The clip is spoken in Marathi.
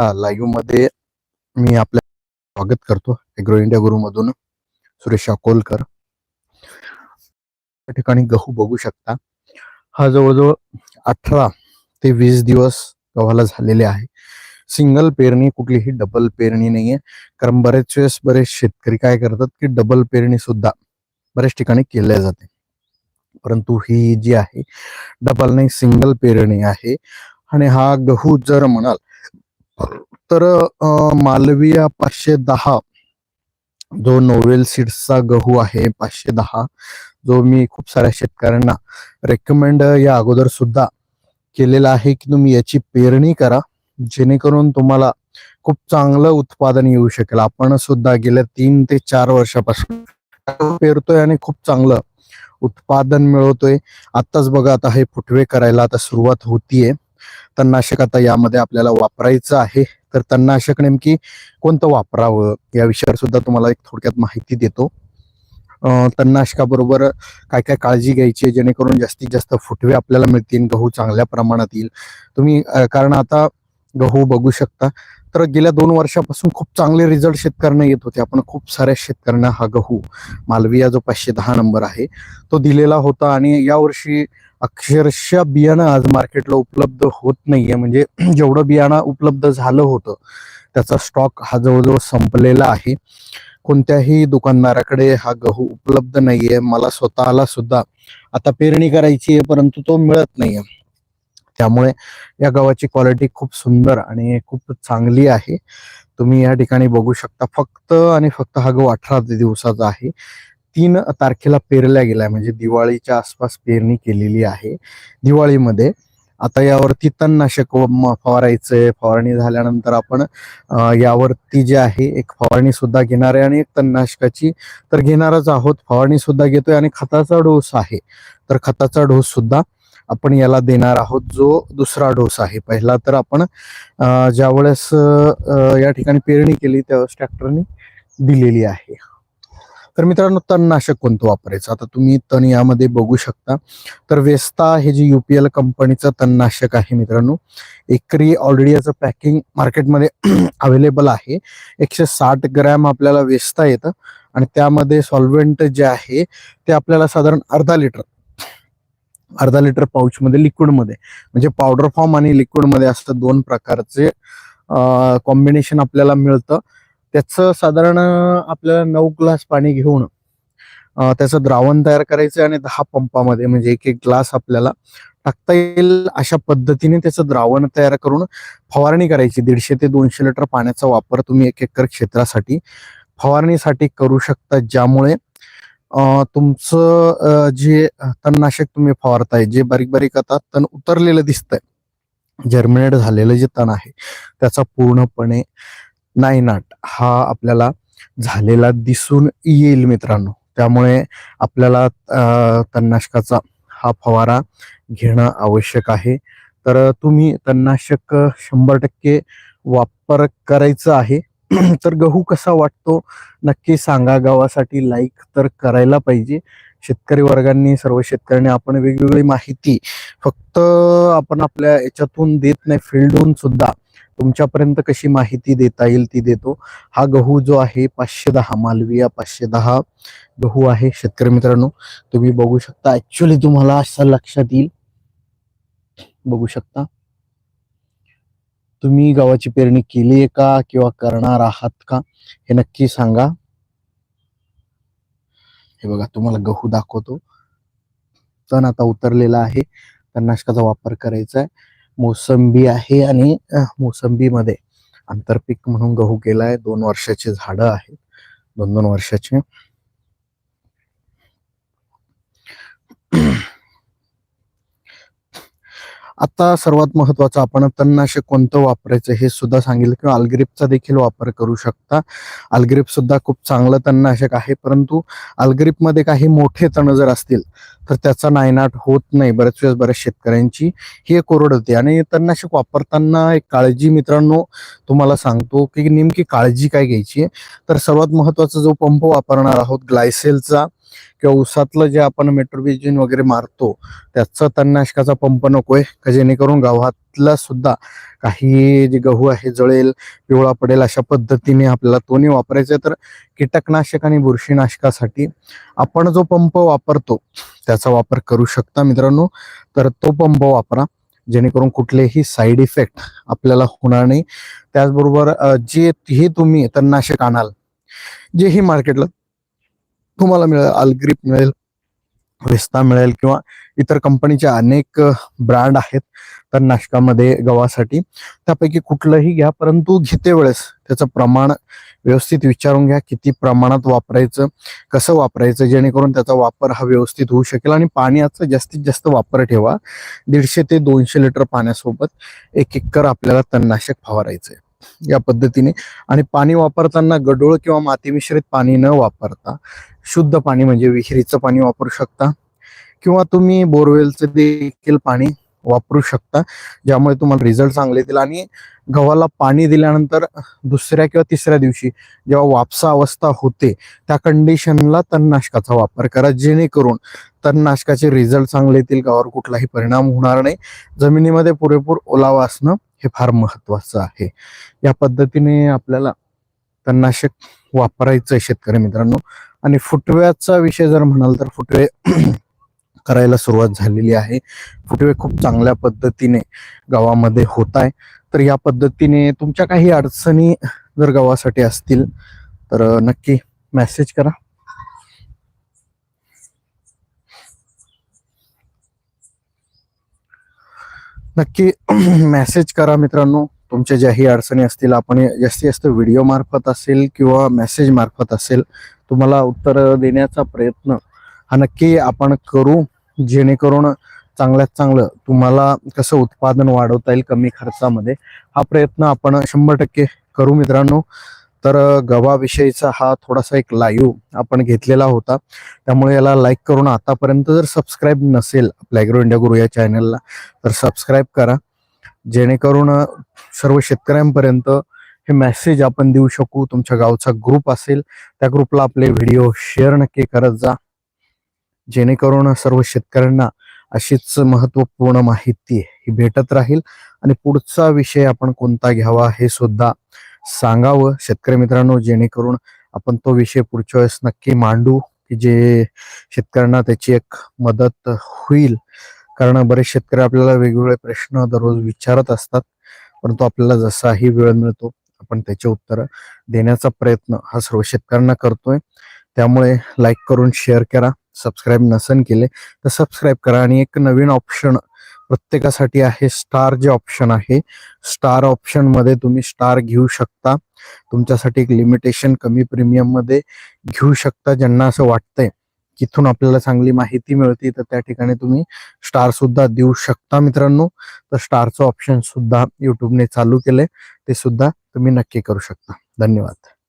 लाईव्हमध्ये मी आपल्या स्वागत करतो. एग्रो इंडिया गुरु मधून सुरेश अकोलकर त्या ठिकाणी गहू बघू शकता. हा जवळजवळ अठरा ते वीस दिवस गव्हाला झालेले आहे. सिंगल पेरणी कुठलीही डबल पेरणी नाहीये. कारण बरेच वेळेस बरेच शेतकरी काय करतात की डबल पेरणी सुद्धा बऱ्याच ठिकाणी केल्या जाते. परंतु ही जी आहे डबल नाही सिंगल पेरणी आहे. आणि हा गहू जर म्हणाल तर मालविया मालवीया पाचशे दहा जो नोवेल सीड्सचा गहू आहे पाचशे दहा जो मी खूप साऱ्या शेतकऱ्यांना रेकमेंड या अगोदर सुद्धा केलेला आहे की तुम्ही याची पेरणी करा जेणेकरून तुम्हाला खूप चांगलं उत्पादन येऊ शकेल. आपण सुद्धा गेल्या तीन ते चार वर्षापासून पेरतोय आणि खूप चांगलं उत्पादन मिळवतोय. आताच बघा आता हे फुटवे करायला आता सुरुवात होतीये. तणनाशक आता यामध्ये आपल्याला वापरायचं आहे. तर तणनाशक नेमकी कोणतं वापरावं? या विषयावर सुद्धा तुम्हाला एक थोडक्यात माहिती देतो. तणनाशकाबरोबर काय काय काळजी घ्यायची आहे? जेणेकरून जास्तीत जास्त फुटवे आपल्याला मिळतील गहू चांगल्या प्रमाणात येईल. तुम्ही कारण आता गहू बघू शकता. तर गेल्या दोन वर्षापासून खूप चांगले रिझल्ट शेतकऱ्यांना येत होते. आपण खूप साऱ्या शेतकऱ्यांना हा गहू मालविया जो पाचशे दहा नंबर आहे तो दिलेला होता. आणि यावर्षी अक्षरशः बियाणं आज मार्केटला उपलब्ध होत नाहीये. म्हणजे जेवढं बियाणं उपलब्ध झालं होतं त्याचा स्टॉक हा जवळजवळ संपलेला आहे. कोणत्याही दुकानदाराकडे हा गहू उपलब्ध नाहीये. मला स्वतःला सुद्धा आता पेरणी करायची आहे परंतु तो मिळत नाहीये. त्यामुळे या गव्हाची क्वालिटी खूप सुंदर आणि खूप चांगली आहे. तुम्ही या ठिकाणी बघू शकता फक्त आणि फक्त हा गहू अठरा दिवसाचा आहे. तीन तारखेला पेरल्या गेलाय म्हणजे दिवाळीच्या आसपास पेरणी केलेली आहे. दिवाळीमध्ये आता यावरती तणनाशक फवारायचंय फवारणी झाल्यानंतर आपण यावरती जे आहे एक फवारणी सुद्धा घेणार आहे आणि एक तणनाशकाची तर घेणारच आहोत. फवारणी सुद्धा घेतोय आणि खताचा डोस आहे. तर खताचा डोस सुद्धा आपण याला देणार आहोत जो दुसरा डोस आहे. पहिला तर आपण ज्यावेळेस या ठिकाणी पेरणी केली त्यावेळेस ट्रॅक्टरने दिलेली आहे. तर मित्रांनो तणनाशक कोणतं वापरायचं? आता तुम्ही तण यामध्ये बघू शकता. तर वेस्ता हे जे युपीएल कंपनीचं तणनाशक आहे मित्रांनो एकरी ऑलरेडी याचं पॅकिंग मार्केटमध्ये अवेलेबल आहे. एकशे साठ ग्रॅम आपल्याला वेस्ता येतं आणि त्यामध्ये सॉल्व्हेंट जे आहे ते आपल्याला साधारण अर्धा लिटर अर्धा लिटर पाऊचमध्ये लिक्विडमध्ये म्हणजे पावडर फॉर्म आणि लिक्विडमध्ये असं दोन प्रकारचे कॉम्बिनेशन आपल्याला मिळतं. त्याचं साधारण आपल्याला नऊ ग्लास पाणी घेऊन त्याचं द्रावण तयार करायचं आणि दहा पंपामध्ये म्हणजे एक एक ग्लास आपल्याला टाकता येईल अशा पद्धतीने त्याचं द्रावण तयार करून फवारणी करायची. दीडशे ते दोनशे लिटर पाण्याचा वापर तुम्ही एक एकर क्षेत्रासाठी फवारणीसाठी करू शकता. ज्यामुळे तुमचं जे तणनाशक तुम्ही फवारताय जे बारीक बारीक आता तण उतरलेलं दिसतंय जर्मिनेट झालेलं जे तण आहे त्याचा पूर्णपणे नायनाट हा आपल्याला झालेला दिसून येईल मित्रांनो. त्यामुळे आपल्याला तणनाशकाचा हा फवारा घेणं आवश्यक आहे. तर तुम्ही तणनाशक शंभर टक्के वापर करायचा आहे. तर गहू कसा वाटतो? नक्की सांगा. गावासाठी लाईक तर करायला पाहिजे. शेतकरी वर्गांनी सर्व शेतकऱ्यांनी आपण वेगवेगळी माहिती फक्त आपण आपल्या याच्यातून देत नाही फील्डहून सुद्धा. तुमच्यापर्यंत कशी माहिती देता येईल ती देतो. हा गहू जो आहे पाचशे दहा मालविया पाचशे दहा गहू आहे शेतकरी मित्रांनो. तुम्ही बघू शकता ऍक्च्युली तुम्हाला असं लक्षात येईल. बघू शकता. तुम्ही गव्हाची पेरणी केली आहे का किंवा करणार आहात का हे नक्की सांगा. हे बघा तुम्हाला गहू दाखवतो. तण आता उतरलेला आहे. तणनाशकाचा वापर करायचा आहे. मोसंबी आहे आणि मोसंबीमध्ये आंतरपीक म्हणून गहू केलाय. दोन वर्षाचे झाडं आहेत. दोन दोन वर्षाचे. आता सर्वात महत्वाचं आपण तणनाशक कोणतं वापरायचं हे सुद्धा सांगितलं किंवा अल्ग्रिपचा देखील वापर करू शकता. अल्ग्रिप सुद्धा खूप चांगलं तणनाशक आहे परंतु अल्ग्रिपमध्ये काही मोठे तण जर असतील तर त्याचा नायनाट होत नाही बऱ्याच वेळेस बऱ्याच शेतकऱ्यांची. ही एक ओरड होते आणि तणनाशक वापरताना एक काळजी मित्रांनो तुम्हाला सांगतो की नेमकी काळजी काय घ्यायची आहे? तर सर्वात महत्त्वाचा जो पंप वापरणार आहोत ग्लायसेलचा किंवा ऊसातलं जे आपण मेट्रोबिजिन वगैरे मारतो त्याचा तणनाशकाचा पंप नकोय का जेणेकरून गव्हातला सुद्धा काही जे गहू आहे जळेल पिवळा पडेल अशा पद्धतीने आपल्याला तो नाही वापरायचा तर कीटकनाशक आणि बुरशीनाशकासाठी आपण जो पंप वापरतो त्याचा वापर करू शकता मित्रांनो. तर तो पंप वापरा जेणेकरून कुठलेही साईड इफेक्ट आपल्याला होणार नाही. त्याचबरोबर जे हे तुम्ही तणनाशक आणाल जेही मार्केटला तुम्हाला मिळेल अलग्रीप मिळेल विस्ता मिळेल किंवा इतर कंपनीचे अनेक ब्रँड आहेत. तणनाशकामध्ये गव्हासाठी. त्यापैकी कुठलंही घ्या परंतु घेते वेळेस त्याचं प्रमाण व्यवस्थित विचारून घ्या किती प्रमाणात वापरायचं कसं वापरायचं जेणेकरून त्याचा वापर हा व्यवस्थित होऊ शकेल आणि पाण्याचा जास्तीत जास्त वापर ठेवा. दीडशे ते दोनशे लिटर पाण्यासोबत एक एकर आपल्याला तणनाशक फवारायचंय. या पद्धतीने. आणि पाणी वापरताना गडोळ किंवा माती मिश्रित पाणी न वापरता शुद्ध पाणी म्हणजे विहिरीचं पाणी वापरू शकता. किंवा तुम्ही बोरवेलचं देखील पाणी वापरू शकता ज्यामुळे तुम्हाला रिझल्ट चांगले येतील. आणि गव्हाला पाणी दिल्यानंतर दुसऱ्या किंवा तिसऱ्या दिवशी जेव्हा वापसा अवस्था होते त्या कंडिशनला तणनाशकाचा वापर करा. जेणेकरून तणनाशकाचे रिझल्ट चांगले येतील गव्हावर कुठलाही परिणाम होणार नाही. जमिनीमध्ये पुरेपूर ओलावा असणं हे फार महत्वाचं आहे. या पद्धतीने आपल्याला तणनाशक वापरायचं आहे शेतकरी मित्रांनो. आणि फुटव्याचा विषय जर म्हणाल तर फुटवे करायला सुरुवात झालेली आहे. फुटवे खूप चांगल्या पद्धतीने गावामध्ये होत आहे. तर या पद्धतीने तुमच्या काही अडचणी जर गावासाठी असतील तर नक्की मेसेज करा. नक्की मेसेज करा मित्रांनो. तुमच्या ज्याही अडचणी असतील आपण जास्तीत जास्त व्हिडिओ मार्फत असेल किंवा मेसेज मार्फत असेल तुम्हाला उत्तर देण्याचा प्रयत्न हा नक्की आपण करू जेणेकरून चांगल्यात चांगलं तुम्हाला कसं उत्पादन वाढवता येईल कमी खर्चामध्ये हा प्रयत्न आपण शंभर टक्के करू मित्रांनो. तर गव्हाविषयीचा हा थोडासा एक लाईव्ह आपण घेतलेला होता. त्यामुळे याला लाईक करून आतापर्यंत जर सबस्क्राईब नसेल आपल्या ॲग्रो इंडिया गुरु या चॅनलला तर सबस्क्राईब करा. जेणेकरून सर्व शेतकऱ्यांपर्यंत हे मेसेज आपण देऊ शकू. तुमच्या गावचा ग्रुप असेल त्या ग्रुपला आपले व्हिडिओ शेअर नक्की करत जा. जेणेकरून सर्व शेतकऱ्यांना अशीच महत्त्वपूर्ण माहिती ही भेटत राहील. आणि पुढचा विषय आपण कोणता घ्यावा हे सुद्धा सांगावं. शेतकरी मित्रांनो जेणेकरून आपण तो विषय पुढच्या वेळेस नक्की मांडू की जे शेतकऱ्यांना त्याची एक मदत होईल. कारण बरेच शेतकरी आपल्याला वेगवेगळे प्रश्न दररोज विचारत असतात परंतु आपल्याला जसाही वेळ मिळतो आपण त्याचे उत्तर देण्याचा प्रयत्न हा सर्व शेतकऱ्यांना करतोय. त्यामुळे लाईक करून शेअर करा सबस्क्राईब नसन केले तर सबस्क्राईब करा. आणि एक नवीन ऑप्शन प्रत्येकासाठी आहे स्टार जे ऑप्शन आहे स्टार ऑप्शनमध्ये तुम्ही स्टार घेऊ शकता. तुमच्यासाठी एक लिमिटेशन कमी प्रीमियममध्ये घेऊ शकता ज्यांना असं वाटतंय. की इथून आपल्याला चांगली माहिती मिळते तर त्या ठिकाणी तुम्ही स्टार सुद्धा देऊ शकता मित्रांनो. तर स्टारचं ऑप्शन सुद्धा युट्यूबने चालू केलंय. ते सुद्धा तुम्ही नक्की करू शकता. धन्यवाद.